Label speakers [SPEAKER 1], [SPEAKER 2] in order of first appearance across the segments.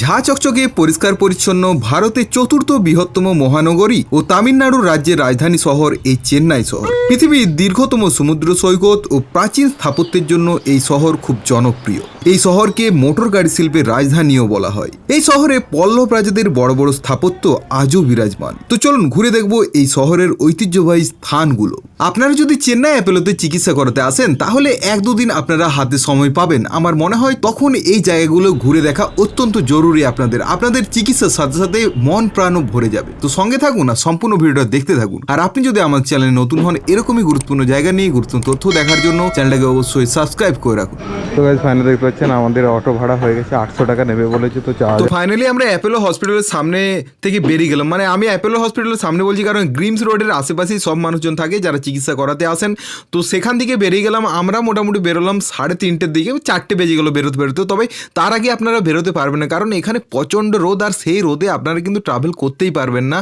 [SPEAKER 1] ঝা চকচকে পরিষ্কার পরিচ্ছন্ন ভারতের চতুর্থ বৃহত্তম মহানগরী ও তামিলনাড়ু রাজ্যের রাজধানী শহর এই চেন্নাই শহর। পৃথিবীর দীর্ঘতম সমুদ্র সৈকত ও প্রাচীন স্থাপত্যের জন্য এই শহর খুব জনপ্রিয়। এই শহরকে মোটর গাড়ি শিল্পের রাজধানীও বলা হয়। এই শহরে পল্লব রাজাদের বড় বড় স্থাপত্য আজও বিরাজমান। তো চলুন ঘুরে দেখব এই শহরের ঐতিহ্যবাহী স্থানগুলো। আপনারা যদি চেন্নাই অ্যাপেলোতে চিকিৎসা করাতে আসেন, তাহলে এক দুদিন আপনারা হাতে সময় পাবেন। আমার মনে হয় তখন এই জায়গাগুলো ঘুরে দেখা অত্যন্ত জরুরি। আপনাদের। আপনাদের চিকিৎসার সাথে সাথে মন প্রাণও ভরে যাবে। তো সঙ্গে থাকুন আর সম্পূর্ণ ভিডিওটা দেখতে থাকুন। আর আপনি যদি আমার চ্যানেলে নতুন হন এরকমই গুরুত্বপূর্ণ জায়গা নিয়ে গুরুত্বপূর্ণ তথ্য দেখার জন্য চ্যানেলটাকে অবশ্যই সাবস্ক্রাইব করে রাখুন।
[SPEAKER 2] তো গাইজ ফাইনাল দেখতে পাচ্ছেন আমাদের অটো ভাড়া হয়ে গেছে আটশো টাকা নেবে বলেছে তো চার
[SPEAKER 1] তো ফাইনালি আমরা অ্যাপেলো হসপিটালের সামনে থেকে বেরিয়ে গেলাম। মানে আমি অ্যাপেলো হসপিটালের সামনে বলছি কারণ গ্রিমস রোডের আশেপাশেই সব মানুষজন থাকে যারা চিকিৎসা করাতে আসেন। তো সেখান থেকে বেরিয়ে গেলাম আমরা মোটামুটি বেরোলাম সাড়ে তিনটের দিকে চারটে বেজে গেলো বেরোতে বেরোতে। তবে তার আগে আপনারা বেরোতে পারবেন না কারণ এখানে প্রচণ্ড রোদ আর সেই রোদে আপনারা কিন্তু ট্রাভেল করতেই পারবেন না।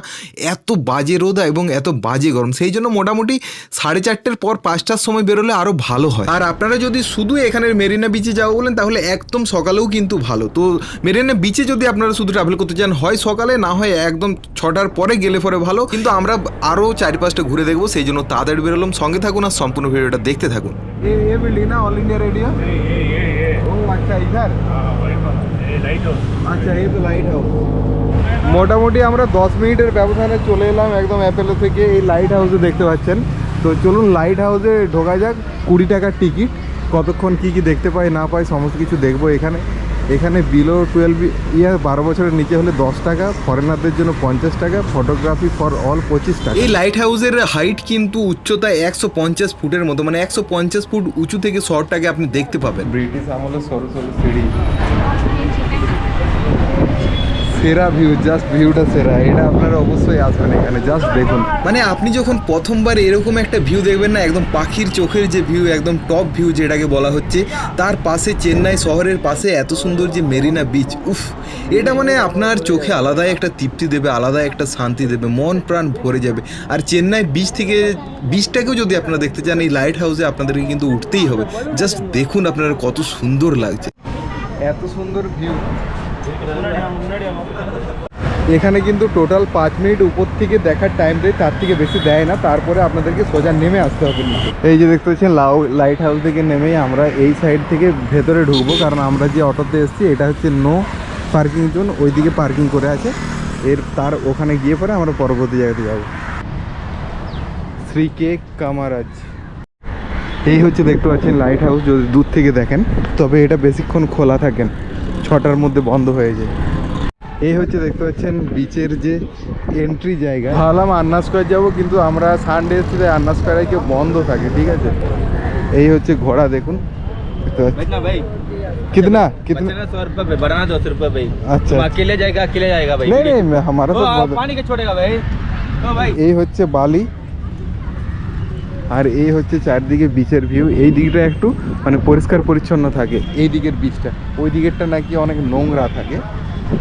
[SPEAKER 1] এত বাজে রোদ এবং এত বাজে গরম। সেই জন্য মোটামুটি সাড়ে চারটের পর পাঁচটার সময় বেরোলে আরও ভালো হয়। আর আপনারা যদি শুধু এখানের মেরিনা বিচে যাব বলেন তাহলে একদম সকালেও কিন্তু ভালো। তো মেরিনা বিচে যদি আপনারা শুধু ট্রাভেল করতে চান হয় সকালে না হয় একদম ছটার পরে গেলে পরে ভালো। কিন্তু আমরা আরও চারি পাঁচটা ঘুরে দেখব সেই জন্য তাড়াতাড়ি বেরোলাম। সঙ্গে থাকুন আর সম্পূর্ণ ভিডিওটা দেখতে থাকুন।
[SPEAKER 2] বিল্ডিং না অল ইন্ডিয়া রেডিও আচ্ছা ইধার? আচ্ছা এই তো লাইট হাউস মোটামুটি আমরা দশ মিনিটের ব্যবধানে চলে এলাম একদম অ্যাপেলো থেকে এই লাইট হাউসে দেখতে পাচ্ছেন। তো চলুন লাইট হাউসে ঢোকা যাক, কুড়ি টাকার টিকিট কতক্ষণ কি কি দেখতে পাই, না পাই, সমস্ত কিছু দেখব এখানে। এখানে বিলো টুয়েলভ ইয়ার বারো বছরের নিচে হলে দশ টাকা ফরেনারদের জন্য পঞ্চাশ টাকা ফটোগ্রাফি ফর অল পঁচিশ টাকা।
[SPEAKER 1] এই লাইট হাউসের হাইট কিন্তু উচ্চতা একশো পঞ্চাশ ফুটের মতো মানে একশো পঞ্চাশ ফুট উঁচু থেকে শহরটাকে আপনি দেখতে পাবেন।
[SPEAKER 2] ব্রিটিশ আমলের সরু সরু সিঁড়ি। সেরা ভিউ জাস্ট ভিউটা সেরা এটা আপনারা অবশ্যই আসবেন এখানে জাস্ট দেখুন।
[SPEAKER 1] মানে আপনি যখন প্রথমবার এরকম একটা ভিউ দেখবেন না একদম পাখির চোখের যে ভিউ একদম টপ ভিউ যেটাকে বলা হচ্ছে তার পাশে চেন্নাই শহরের পাশে এত সুন্দর যে মেরিনা বিচ উফ এটা মানে আপনার চোখে আলাদাই একটা তৃপ্তি দেবে আলাদা একটা শান্তি দেবে মন প্রাণ ভরে যাবে। আর চেন্নাই বিচ থেকে বিচটাকেও যদি আপনারা দেখতে চান এই লাইট হাউসে আপনাদেরকে কিন্তু উঠতেই হবে। জাস্ট দেখুন আপনারা কত সুন্দর লাগছে।
[SPEAKER 2] এত সুন্দর ভিউ এখানে কিন্তু টোটাল পাঁচ মিনিট উপর থেকে দেখার টাইম দেয় তার থেকে বেশি দেয় না, তারপরে আপনাদেরকে সোজা নেমে আসতে হবে। এই যে দেখতে পাচ্ছেন, লাউ লাইট হাউস থেকে নেমেই আমরা এই সাইড থেকে ভেতরে ঢুকবো, কারণ আমরা যে অটোতে এসেছি, এটা হচ্ছে নো পার্কিং জোন ওইদিকে পার্কিং করে আছে। এর তার ওখানে গিয়ে পরে আমরা পরবর্তী জায়গাতে যাব। শ্রী কে কামারাজ। এই হচ্ছে দেখতে পাচ্ছেন লাইট হাউস যদি দূর থেকে দেখেন, তবে এটা বেশিক্ষণ খোলা থাকেন ছটার মধ্যে বন্ধ হয়ে যায় এই হচ্ছে দেখতে পাচ্ছেন বিচের যে এন্ট্রি জায়গা ভাবলাম আন্না স্কোয়ার যাবো কিন্তু আমরা সানডে এসেছি তাই আন্না স্কোয়ারে কেউ বন্ধ থাকে ঠিক আছে এই হচ্ছে ঘোড়া দেখুন দেখতে পাচ্ছেন
[SPEAKER 3] बैठना भाई
[SPEAKER 2] कितना कितना
[SPEAKER 3] बचना सौ रुपये पे बढ़ाना दो सौ रुपये भाई
[SPEAKER 2] अच्छा।
[SPEAKER 3] तुम अकेले जाएगा अकेले जाएगा भाई
[SPEAKER 2] नहीं नहीं हमारा
[SPEAKER 3] ओ,
[SPEAKER 2] तो
[SPEAKER 3] आप
[SPEAKER 2] बहुत-
[SPEAKER 3] पानी के छोड़ेगा भाई ओ भाई
[SPEAKER 2] এই হচ্ছে বালি আর এই হচ্ছে চারদিকে বিচের ভিউ এই দিকটা একটু মানে পরিষ্কার পরিচ্ছন্ন থাকে। এই দিকের বিচটা ওই দিকেরটা নাকি অনেক নোংরা থাকে।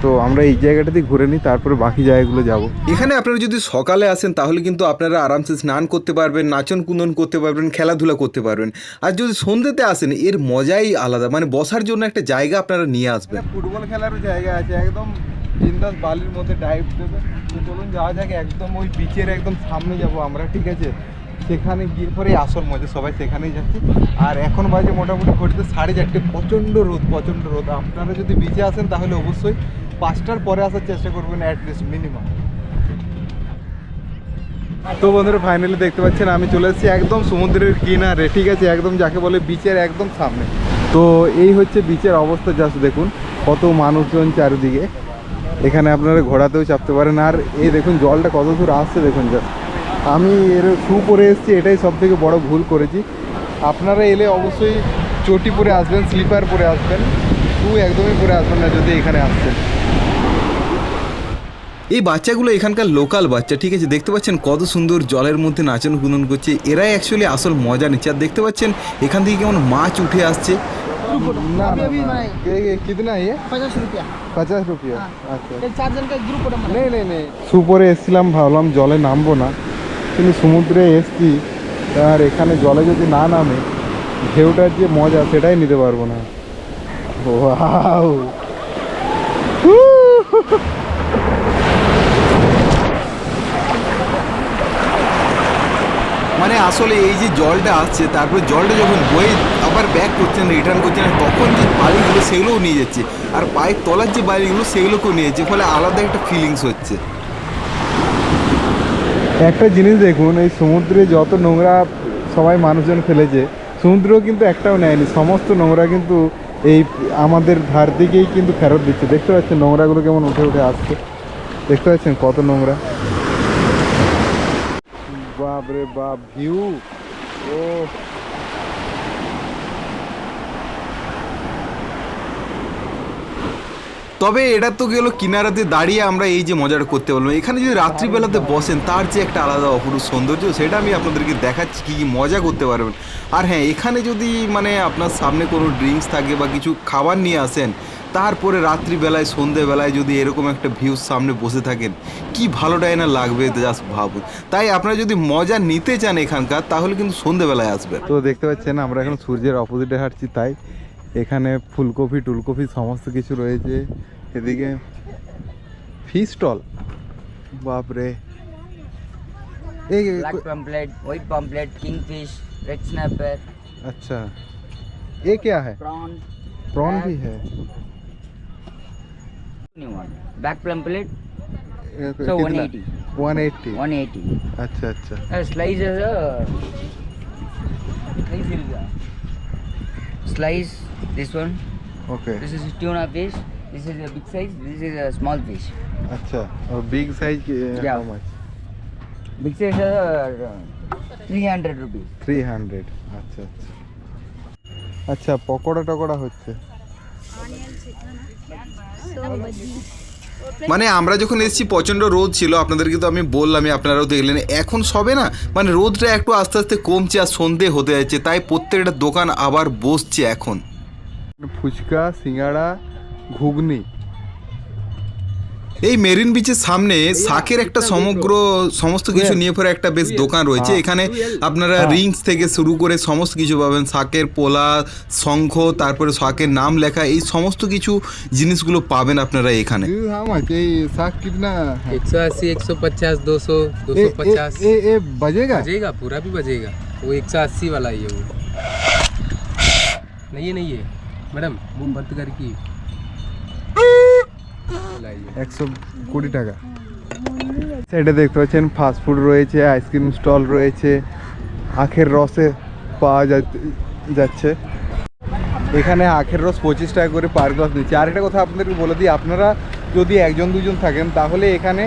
[SPEAKER 2] তো আমরা এই জায়গাটাতে ঘুরে নিই তারপরে বাকি জায়গাগুলো যাব।
[SPEAKER 1] এখানে আপনারা যদি সকালে আসেন তাহলে কিন্তু আপনারা আরামসে স্নান করতে পারবেন নাচন কুন্দন করতে পারবেন খেলাধুলা করতে পারবেন। আর যদি সন্ধ্যেতে আসেন এর মজাই আলাদা। মানে বসার জন্য একটা জায়গা আপনারা নিয়ে আসবেন।
[SPEAKER 2] ফুটবল খেলারও জায়গা আছে একদম বিন্দাস বালির মধ্যে ডাইভ দেবে। তো চলুন যাওয়া যাক একদম ওই বিচের একদম সামনে যাব আমরা ঠিক আছে? সেখানে গিয়ে পরে আসল মজা, সবাই সেখানেই যাচ্ছে। আর এখন বাজে মোটামুটি ঘড়িতে সাড়ে চারটে, প্রচণ্ড রোদ প্রচণ্ড রোদ। আপনারা যদি বিচে আসেন তাহলে অবশ্যই পাঁচটার পরে আসার চেষ্টা করবেন অ্যাটলিস্ট মিনিমাম তো বন্ধুরা ফাইনালি দেখতে পাচ্ছেন, আমি চলে এসেছি একদম সমুদ্রের কিনারে, ঠিক আছে? একদম যাকে বলে বিচের একদম সামনে। তো এই হচ্ছে বিচের অবস্থা জাস্ট দেখুন, কত মানুষজন চারিদিকে। এখানে আপনারা ঘোড়াতেও চাপতে পারেন। আর এই দেখুন, জলটা কত দূর আসছে, দেখুন জাস্ট আমি এর শু পরে এসেছি এটাই সব থেকে বড় ভুল করেছি আপনারা এলে অবশ্যই চটি পরে আসবেন স্লিপার পরে আসবেন শু একদমই পরে আসবেন না যদি এখানে আসছেন
[SPEAKER 1] এই বাচ্চাগুলো এখানকার লোকাল বাচ্চা ঠিক আছে দেখতে পাচ্ছেন কত সুন্দর জলের মধ্যে নাচন কুদন করছে এরাই অ্যাকচুয়ালি আসল মজা নিচ্ছে আর দেখতে পাচ্ছেন এখান থেকে কেমন মাছ উঠে আসছে
[SPEAKER 2] না না, না। ये ये कितना है ये
[SPEAKER 4] पचास रुपया
[SPEAKER 2] पचास रुपया আচ্ছা
[SPEAKER 4] ये चार जन का एक ग्रुप होता है
[SPEAKER 2] নেই নেই নেই সুপরে এসছিলাম ভাবলাম জলে নামবো না কিন্তু সমুদ্রে এসছি আর এখানে জলে যদি না নামে, ঢেউটার যে মজা সেটাই নিতে পারব না। মানে
[SPEAKER 1] আসলে এই যে জলটা আসছে, তারপর জলটা যখন বয়ে আবার ব্যাক করছেন রিটার্ন করছেন, তখন যে বালিগুলো সেগুলোও নিয়ে যাচ্ছে। আর পায়ের তলার যে বালিগুলো, সেগুলোকেও নিয়ে যাচ্ছে, ফলে আলাদা একটা ফিলিংস হচ্ছে।
[SPEAKER 2] একটা জিনিস দেখুন, এই সমুদ্রে যত নোংরা সবাই মানুষজন ফেলেছে, সমুদ্রেও কিন্তু একটাও নেয়নি, সমস্ত নোংরা কিন্তু এই আমাদের ধার দিকেই কিন্তু ফেরত দিচ্ছে। দেখতে পাচ্ছেন নোংরাগুলো কেমন উঠে উঠে আসছে। দেখতে পাচ্ছেন কত নোংরা। বাপরে বাপ ভিউ ও
[SPEAKER 1] তবে এটা তো গেল কিনারাতে দাঁড়িয়ে আমরা এই যে মজাটা করতে পারলাম। এখানে যদি রাত্রিবেলাতে বসেন, তার যে একটা আলাদা অপরূপ সৌন্দর্য, সেটা আমি আপনাদেরকে দেখাচ্ছি কী কী মজা করতে পারবেন। আর হ্যাঁ এখানে যদি মানে আপনার সামনে কোনো ড্রিঙ্কস থাকে বা কিছু খাবার নিয়ে আসেন, তারপরে রাত্রিবেলায়, সন্ধেবেলায় যদি এরকম একটা ভিউর সামনে বসে থাকেন, কি ভালোটাই না লাগবে জাস্ট ভাবুন। তাই আপনারা যদি মজা নিতে চান এখানকার, তাহলে কিন্তু সন্ধেবেলায় আসবেন।
[SPEAKER 2] তো দেখতে পাচ্ছেন, আমরা এখন সূর্যের অপোজিটে হাঁটছি, তাই এখানে ফুলকপি টুলকপি সমস্ত কিছু রয়েছে এদিকে ফিশ স্টল বাপরে এই
[SPEAKER 4] black pamphlet, white pamphlet, kingfish, red snapper,
[SPEAKER 2] अच्छा ये क्या है
[SPEAKER 4] prawn.
[SPEAKER 2] प्रॉन
[SPEAKER 4] crab,
[SPEAKER 2] भी है
[SPEAKER 4] New one. Black pamphlet,
[SPEAKER 2] ये
[SPEAKER 4] so
[SPEAKER 2] कितना?
[SPEAKER 4] 180.
[SPEAKER 2] 180
[SPEAKER 4] 180.
[SPEAKER 2] अच्छा अच्छा
[SPEAKER 4] Uh, slice this one.
[SPEAKER 2] Okay.
[SPEAKER 4] This is tuna fish. This is a big size. This is a small fish.
[SPEAKER 2] আচ্ছা, Acha. Or big size.
[SPEAKER 4] Uh, yeah.
[SPEAKER 2] How much?
[SPEAKER 4] Big size is uh, 300 rupees.
[SPEAKER 2] 300. আচ্ছা আচ্ছা আচ্ছা পকোড়া টকোড়া হচ্ছে
[SPEAKER 1] মানে আমরা যখন এসেছি প্রচণ্ড রোদ ছিল আপনাদেরকে তো আমি বললামই আপনারাও দেখলেন এখন সবে না মানে রোদটা একটু আস্তে আস্তে কমছে আর সন্ধে হতে যাচ্ছে তাই প্রত্যেকটা দোকান আবার বসছে এখন
[SPEAKER 2] ফুচকা সিঙ্গাড়া ঘুগনি
[SPEAKER 1] এই মেরিন বিচের সামনে শাকের একটা সমগ্র সমস্ত কিছু নিয়ে পরে একটা বেশ দোকান রয়েছে
[SPEAKER 2] হ্যাঁ।
[SPEAKER 1] এখানে আপনারা রিংস থেকে শুরু করে সমস্ত কিছু পাবেন শাকের পোলা শঙ্খ তারপরে শাকের নাম লেখা এই সমস্ত কিছু জিনিসগুলো পাবেন আপনারা এখানে
[SPEAKER 2] हाउ मच ये साग कितना है
[SPEAKER 5] एक सौ अस्सी एक सौ पचास दो सौ दो
[SPEAKER 2] ए,
[SPEAKER 5] सौ
[SPEAKER 2] ए,
[SPEAKER 5] पचास
[SPEAKER 2] ए, ए, बजेगा
[SPEAKER 5] बजेगा पूरा भी बजेगा वो एक सौ अस्सी वाला ही है वो नहीं है नहीं है ম্যাডাম মোমবাতি গাড়ি কি
[SPEAKER 2] একশো কুড়ি টাকা। সাইডে দেখতে পাচ্ছেন ফাস্টফুড রয়েছে আইসক্রিম স্টল রয়েছে, আখের রসে পাওয়া যাচ্ছে। এখানে আখের রস পঁচিশ টাকা করে পার গ্লাস দিচ্ছে। আর একটা কথা আপনাদেরকে বলে দিই, আপনারা যদি একজন, দুজন থাকেন, তাহলে এখানে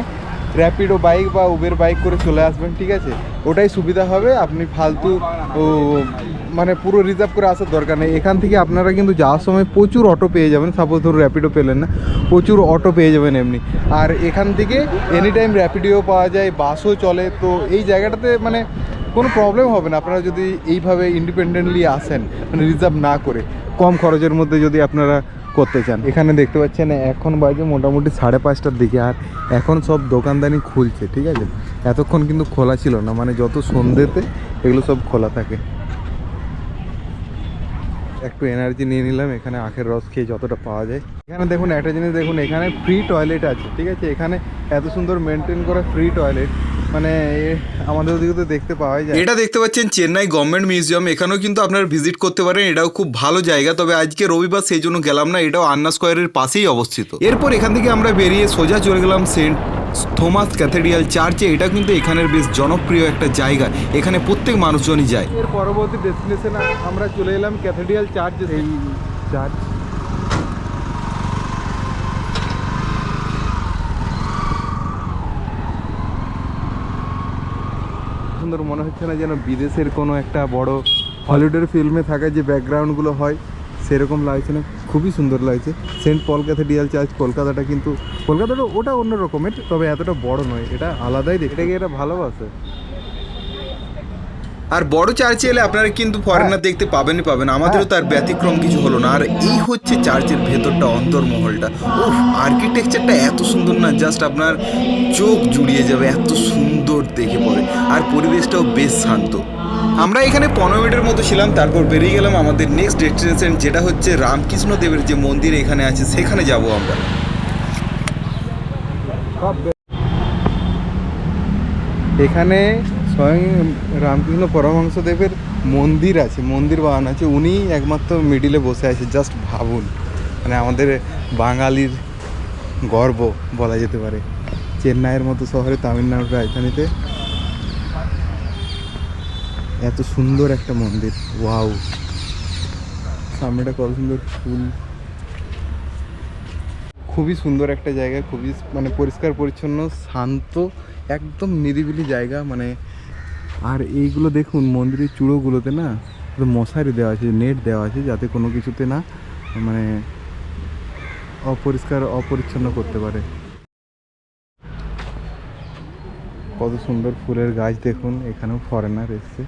[SPEAKER 2] র্যাপিডো বাইক বা উবের বাইক করে চলে আসবেন, ঠিক আছে? ওটাই সুবিধা হবে, আপনি ফালতু মানে পুরো রিজার্ভ করে আসার দরকার নেই। এখান থেকে আপনারা কিন্তু যাওয়ার সময় প্রচুর অটো পেয়ে যাবেন সাপোজ ধরুন র্যাপিডো পেলেন না, প্রচুর অটো পেয়ে যাবেন এমনি। আর এখান থেকে এনি টাইম র্যাপিডিও পাওয়া যায় বাসও চলে, তো এই জায়গাটাতে মানে কোনো প্রবলেম হবে না। আপনারা যদি এইভাবে ইন্ডিপেন্ডেন্টলি আসেন মানে রিজার্ভ না করে, কম খরচের মধ্যে যদি আপনারা করতে চান। এখানে দেখতে পাচ্ছেন, এখন বাজে মোটামুটি সাড়ে পাঁচটার দিকে, আর এখন সব দোকানদানি খুলছে, ঠিক আছে? এতক্ষণ কিন্তু খোলা ছিল না মানে যত সন্ধ্যেতে এগুলো সব খোলা থাকে। একটু এনার্জি নিয়ে নিলাম, এখানে আখের রস খেয়ে যতটা পাওয়া যায়। এখানে দেখুন, একটা জিনিস দেখুন, এখানে ফ্রি টয়লেট আছে, ঠিক আছে? এখানে এত সুন্দর মেনটেন করা ফ্রি টয়লেট মানে আমাদের ওদিকে তো দেখতে পাওয়াই যায়।
[SPEAKER 1] এটা দেখতে পাচ্ছেন চেন্নাই গভর্নমেন্ট মিউজিয়াম। এখানেও কিন্তু আপনারা ভিজিট করতে পারেন এটাও খুব ভালো জায়গা। তবে আজকে রবিবার সেই জন্য গেলাম না এটাও আন্না স্কোয়ারের পাশেই অবস্থিত। এরপর এখান থেকে আমরা বেরিয়ে সোজা চলে গেলাম সেন্ট থমাস ক্যাথেড্রিয়াল চার্চে। এটা কিন্তু এখানের বেশ জনপ্রিয় একটা জায়গা। এখানে প্রত্যেক মানুষজনই যায়।
[SPEAKER 2] এর পরবর্তী ডেস্টিনেশন আমরা চলে এলাম ক্যাথেড্রিয়াল চার্চ। এই চার্চ সুন্দর মনে হচ্ছে না যেন বিদেশের কোনো একটা বড় হলিউডের ফিল্মে থাকা যে ব্যাকগ্রাউন্ডগুলো হয়, সেরকম লাগছে না। খুবই সুন্দর লাগছে। সেন্ট পল ক্যাথেড্রিয়াল চার্চ কলকাতাটা কিন্তু, কলকাতাটা ওটা অন্য রকমের তবে এতটা বড় নয়। এটা আলাদাই দেখে এটাকে এটা ভালোবাসে?
[SPEAKER 1] আর বড় চার্চে এলে আপনারা কিন্তু ফরেনার দেখতে পাবেনই পাবেন। আমাদেরও তার ব্যতিক্রম কিছু হলো না। আর এই হচ্ছে চার্চের ভেতরটা অন্তর্মহলটা। ও আর্কিটেকচারটা এত সুন্দর না জাস্ট আপনার চোখ জুড়িয়ে যাবে এত সুন্দর দেখে পড়ে আর পরিবেশটাও বেশ শান্ত। আমরা এখানে পনেরো মিনিটের মতো ছিলাম তারপর বেরিয়ে গেলাম আমাদের নেক্সট ডেস্টিনেশন যেটা হচ্ছে রামকৃষ্ণ দেবের যে মন্দির এখানে আছে সেখানে যাব আমরা।
[SPEAKER 2] এখানে স্বয়ং রামকৃষ্ণ পরমহংসদেবের মন্দির আছে, মন্দির বাগান আছে। উনি একমাত্র মিডিলে বসে আছে জাস্ট ভাবুন। মানে আমাদের বাঙালির গর্ব বলা যেতে পারে। চেন্নাইয়ের মতো শহরে তামিলনাড়ুর রাজধানীতে এত সুন্দর একটা মন্দির। ওয়াও। সামনেটা কত সুন্দর ফুল। খুবই সুন্দর একটা জায়গা, খুবই মানে পরিষ্কার, পরিচ্ছন্ন, শান্ত, একদম নিরিবিলি জায়গা। মানে আর এইগুলো দেখুন, মন্দিরের চূড়োগুলোতে না মশারি দেওয়া আছে, নেট দেওয়া আছে, যাতে কোনো কিছুতে না মানে অপরিষ্কার, অপরিচ্ছন্ন করতে পারে। কত সুন্দর ফুলের গাছ দেখুন, এখানেও ফরেনার এসছে।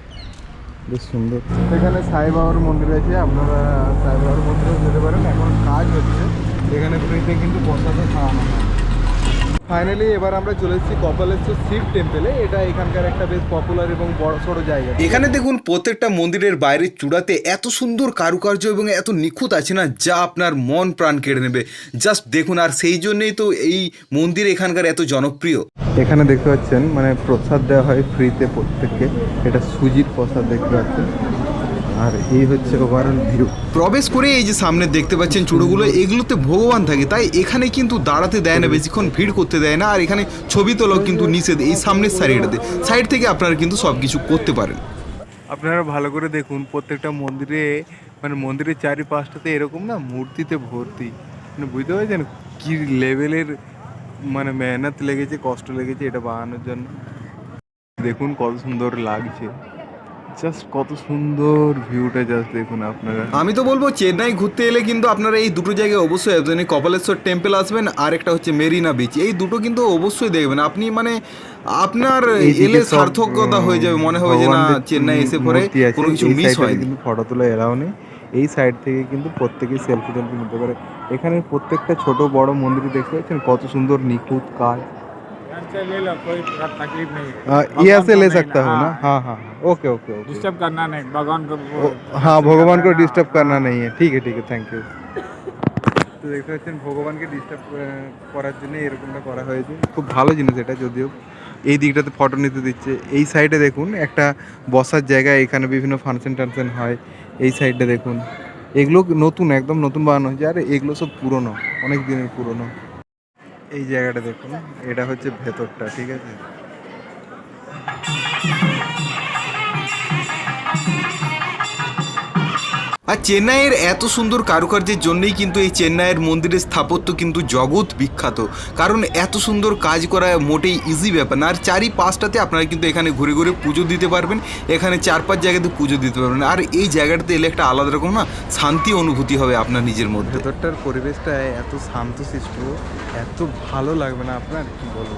[SPEAKER 2] বেশ সুন্দর। এখানে সাই বাবার মন্দির আছে, আপনারা সাই বাবার মন্দিরে যেতে পারেন, এখন কাজ হচ্ছে। এখানে ফ্রিতে কিন্তু প্রসাদও খাওয়ানো হয়। ফাইনালি এবার আমরা চলে এসেছি কপালেশ্বর শিব টেম্পেলে এটা এখানকার একটা বেশ পপুলার এবং বড় সড়ো জায়গা।
[SPEAKER 1] এখানে দেখুন প্রত্যেকটা মন্দিরের বাইরের চূড়াতে এত সুন্দর কারুকার্য এবং এত নিখুঁত আছে না যা আপনার মন প্রাণ কেড়ে নেবে। জাস্ট দেখুন আর সেই জন্যই তো এই মন্দির এখানকার এত জনপ্রিয়।
[SPEAKER 2] এখানে দেখতে পাচ্ছেন মানে প্রসাদ দেওয়া হয় ফ্রিতে প্রত্যেককে। এটা সুজির প্রসাদ দেখতে পাচ্ছেন। আর এই হচ্ছে ওভারঅল ভিউ।
[SPEAKER 1] প্রবেশ করে এই যে সামনে দেখতে পাচ্ছেন চূড়োগুলো এগুলোতে ভগবান থাকে তাই এখানে কিন্তু দাঁড়াতে দেয় না বেশিক্ষণ ভিড় করতে দেয় না আর এখানে ছবি তোলাও কিন্তু নিষেধ এই সামনের সাইডটাতে সাইড থেকে আপনারা কিন্তু সব কিছু করতে পারেন।
[SPEAKER 2] আপনারা ভালো করে দেখুন প্রত্যেকটা মন্দিরে মানে মন্দিরের চারিপাশটাতে এরকম না মূর্তিতে ভর্তি। মানে বুঝতে পারছেন কী লেভেলের মানে মেহনত লেগেছে কষ্ট লেগেছে এটা বানানোর জন্য? দেখুন কত সুন্দর লাগছে। জাস্ট কত সুন্দর ভিউটা জাস্ট দেখুন আপনারা।
[SPEAKER 1] আমি তো বলব চেন্নাই ঘুরতে এলে কিন্তু আপনারা এই দুটো জায়গায় অবশ্যই আসবেন কপালেশ্বর টেম্পল আসবেন আর একটা হচ্ছে মেরিনা বিচ এই দুটো কিন্তু অবশ্যই দেখবেন। আপনি মানে আপনার এলে সার্থকতা হয়ে যাবে মনে হবে যে না চেন্নাই এসে পরে কোনো কিছু মিস হয়নি।
[SPEAKER 2] কিন্তু ফটো তোলা এলাও নেই। এই সাইড থেকে কিন্তু প্রত্যেকেই সেলফি টেলফি নিতে পারে। এখানে প্রত্যেকটা ছোট বড় মন্দির দেখতে পাচ্ছেন কত সুন্দর নিখুঁত কাজ।
[SPEAKER 6] ले लो कोई तकलीफ नहीं
[SPEAKER 2] यहाँ से ले सकता हूँ ना हाँ हाँ ओके ओके ओके
[SPEAKER 6] डिस्टर्ब करना नहीं भगवान को
[SPEAKER 2] ও- হ্যাঁ ভগবান को ডিস্টার্ব करना नहीं है ठीक है ठीक है থ্যাংক ইউ তো দেখতে পাচ্ছেন ভগবানকে ডিস্টার্ব করার জন্য এরকমটা করা হয়েছে খুব ভালো জিনিস এটা যদিও এই দিকটাতে ফটো নিতে দিচ্ছে এই সাইডে দেখুন একটা বসার জায়গা এখানে বিভিন্ন ফাংশন টাংশন হয় এই সাইডে দেখুন এগুলো নতুন একদম নতুন বানানো হয়েছে আর এগুলো সব পুরনো অনেক দিনের পুরনো এই জায়গাটা দেখুন এটা হচ্ছে ভেতরটা ঠিক আছে?
[SPEAKER 1] আর চেন্নাইয়ের এত সুন্দর কারুকার্যের জন্যই কিন্তু এই চেন্নাইয়ের মন্দিরের স্থাপত্য কিন্তু জগৎ বিখ্যাত। কারণ এত সুন্দর কাজ করা মোটেই ইজি ব্যাপার না। আর চারি পাঁচটাতে আপনারা কিন্তু এখানে ঘুরে ঘুরে পুজো দিতে পারবেন। এখানে চার পাঁচ জায়গাতে পুজো দিতে পারবেন। আর এই জায়গাটাতে এলে একটা আলাদা রকম না শান্তি অনুভূতি হবে আপনার নিজের মধ্যে।
[SPEAKER 2] ভেতরটার পরিবেশটা এত শান্ত শান্তশিষ্ট এত ভালো লাগবে না আপনার? কি বলব?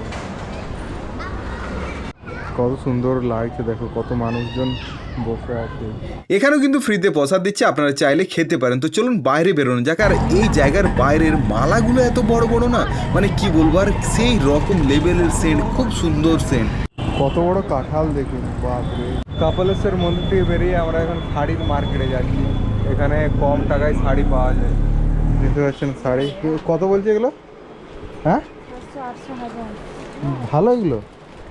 [SPEAKER 2] কত সুন্দর লাগছে দেখো কত মানুষজন বসে আছে।
[SPEAKER 1] এখানেও কিন্তু ফ্রিতে প্রসাদ দিচ্ছে আপনারা চাইলে খেতে পারেন। তো চলুন বাইরে বেরোনো যাক আর এই জায়গার বাইরের মালাগুলো এত বড় বড় না? মানে কি বলব আর সেই রকম লেভেলের সেন্ট খুব সুন্দর সেন্ট।
[SPEAKER 2] কত বড় কাঁঠাল দেখুন বাপরে। কাপালেশ্বর মন্দির থেকে বেরিয়ে আমরা এখন শাড়ির মার্কেটে যাচ্ছি। এখানে কম টাকায় শাড়ি পাওয়া যায়। দেখতে পাচ্ছেন শাড়ি? কত বলছে এগুলো? হ্যাঁ? ভালো এগুলো?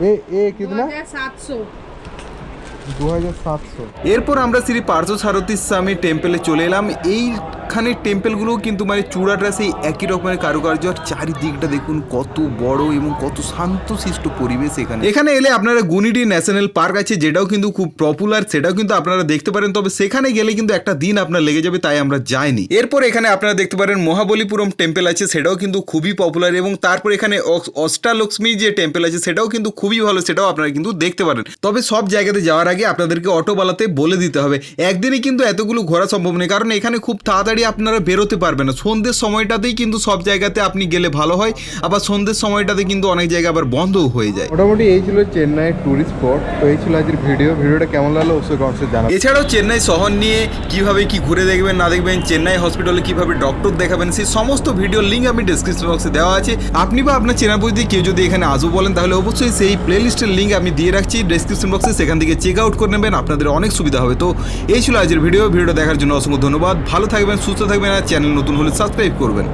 [SPEAKER 2] ये ये कितना
[SPEAKER 7] सात सौ
[SPEAKER 2] दो हजार सात सौ
[SPEAKER 1] এরপর আমরা শ্রী পার্থ সারথী স্বামী টেম্পলে চলে এলাম এইখানে টেম্পলগুলো কিন্তু মানে চূড়াটা সেই একই রকমের কারুকার্য। আর চারিদিকটা দেখুন কত বড় এবং কত শান্ত শান্তশিষ্ট পরিবেশ এখানে। এখানে এলে আপনারা গুনিডি ন্যাশনাল পার্ক আছে, যেটাও কিন্তু খুব পপুলার সেটাও কিন্তু আপনারা দেখতে পারেন। তবে সেখানে গেলে কিন্তু একটা দিন আপনার লেগে যাবে, তাই আমরা যাইনি। এরপর এখানে আপনারা দেখতে পারেন মহাবলীপুরম টেম্পেল আছে, সেটাও কিন্তু খুবই পপুলার এবং তারপর এখানে অষ্টালক্ষ্মী যে টেম্পেল আছে, সেটাও কিন্তু খুবই ভালো, সেটাও আপনারা কিন্তু দেখতে পারেন। তবে সব জায়গাতে যাওয়ার আগে আপনাদেরকে অটোওয়ালাতে বলে দিতে হবে। একদিনে কিন্তু এতগুলো ঘোরা সম্ভব নেই কারণ এখানে খুব তাড়াতাড়ি আপনারা বেরোতে পারবেন না। সন্ধ্যের সময়টাতেই কিন্তু সব জায়গাতে আপনি গেলে ভালো হয় আবার সন্ধ্যের সময়টাতে কিন্তু অনেক জায়গা আবার বন্ধও হয়ে যায়।
[SPEAKER 2] মোটামুটি এই ছিল চেন্নাই ট্যুরিস্ট স্পট তো এই ছিল আজকের ভিডিও ভিডিওটা কেমন লাগল অবশ্যই কমেন্টসে জানাবেন।
[SPEAKER 1] এছাড়াও চেন্নাই শহর নিয়ে কীভাবে কি ঘুরে দেখবেন না দেখবেন চেন্নাই হসপিটালে কীভাবে ডক্টর দেখাবেন সেই সমস্ত ভিডিওর লিঙ্ক আমি ডিসক্রিপশন বক্সে দেওয়া আছে। আপনি বা আপনার চেনা পরিচিত কেউ যদি এখানে আসব বলেন তাহলে অবশ্যই সেই প্লেলিস্টের লিঙ্ক আমি দিয়ে রাখছি। ডিসক্রিপশন বক্সে সেখান থেকে চেক আউট করে নেবেন আপনাদের অনেক সুবিধা হবে। তো এই ছিল আজকের ভিডিও ভিডিওটা দেখার জন্য অসংখ্য ধন্যবাদ। ভালো থাকবেন সুস্থ থাকবেন আর চ্যানেল নতুন হলে সাবস্ক্রাইব করবেন।